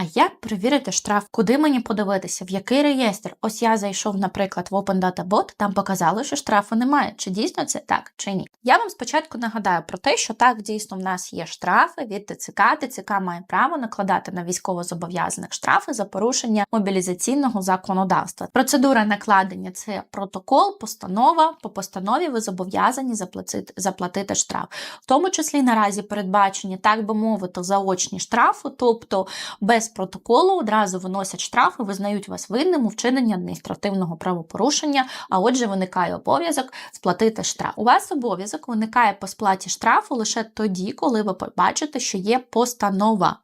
А як перевірити штраф? Куди мені подивитися? В який реєстр? Ось я зайшов, наприклад, в Open Data Bot, там показало, що штрафу немає. Чи дійсно це так, чи ні? Я вам спочатку нагадаю про те, що так дійсно в нас є штрафи від ТЦК. ТЦК має право накладати на військовозобов'язаних штрафи за порушення мобілізаційного законодавства. Процедура накладення це протокол, постанова. По постанові ви зобов'язані заплатити, заплатити штраф. В тому числі наразі передбачені, так би мовити, заочні штрафи, тобто без протоколу одразу виносять штраф і визнають вас винним у вчиненні адміністративного правопорушення, а отже, виникає обов'язок сплатити штраф. У вас обов'язок виникає по сплаті штрафу лише тоді, коли ви побачите, що є постанова.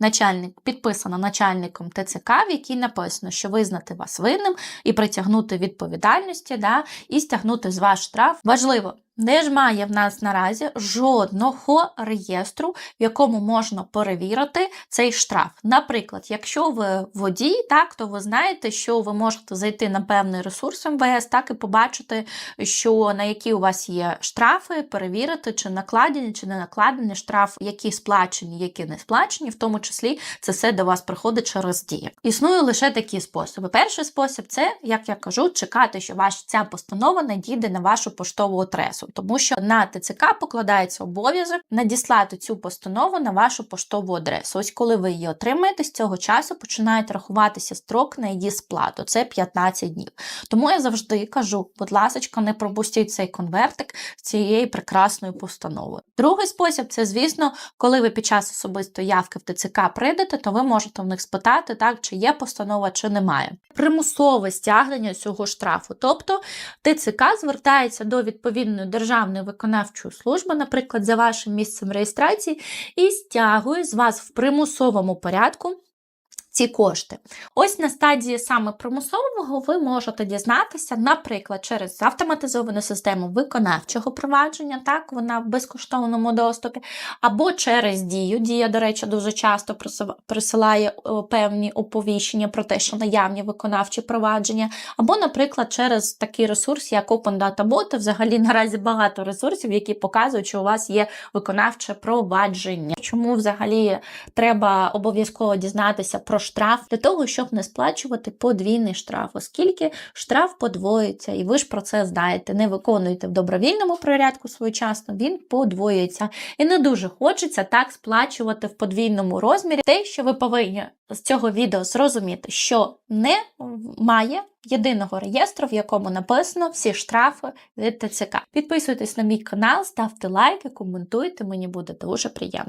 Начальник підписана начальником ТЦК, в якій написано, що визнати вас винним і притягнути відповідальності, да, і стягнути з вас штраф. Важливо, не ж має в нас наразі жодного реєстру, в якому можна перевірити цей штраф. Наприклад, якщо ви водій, так то ви знаєте, що ви можете зайти на певний ресурс МВС, так і побачити, що на які у вас є штрафи, перевірити, чи накладені, чи не накладені штраф, які сплачені, які не сплачені, в тому числі це все до вас приходить через дії. Існує лише такі способи. Перший спосіб це, як я кажу, чекати, що ваша ця постанова надійде на вашу поштову адресу, тому що на ТЦК покладається обов'язок надіслати цю постанову на вашу поштову адресу. Ось коли ви її отримаєте, з цього часу починають рахуватися строк на її сплату. Це 15 днів. Тому я завжди кажу, будь ласка, не пропустіть цей конвертик з цієї прекрасної постанови. Другий спосіб це, звісно, коли ви під час особистої явки в ТЦК прийдете, то ви можете в них спитати, так, чи є постанова, чи немає. Примусове стягнення цього штрафу. Тобто ТЦК звертається до відповідної державної виконавчої служби, наприклад, за вашим місцем реєстрації, і стягує з вас в примусовому порядку. Ці кошти. Ось на стадії саме примусового ви можете дізнатися, наприклад, через автоматизовану систему виконавчого провадження, так, вона в безкоштовному доступі, або через дію. Дія, до речі, дуже часто присилає певні оповіщення про те, що наявні виконавчі провадження, або, наприклад, через такий ресурс, як Open Data Bot. Взагалі наразі багато ресурсів, які показують, що у вас є виконавче провадження. Чому взагалі треба обов'язково дізнатися про штраф для того, щоб не сплачувати подвійний штраф, оскільки штраф подвоюється, і ви ж про це знаєте. Не виконуєте в добровільному порядку своєчасно, він подвоюється. І не дуже хочеться так сплачувати в подвійному розмірі. Те, що ви повинні з цього відео зрозуміти, що немає єдиного реєстру, в якому написано всі штрафи від ТЦК. Підписуйтесь на мій канал, ставте лайки, коментуйте, мені буде дуже приємно.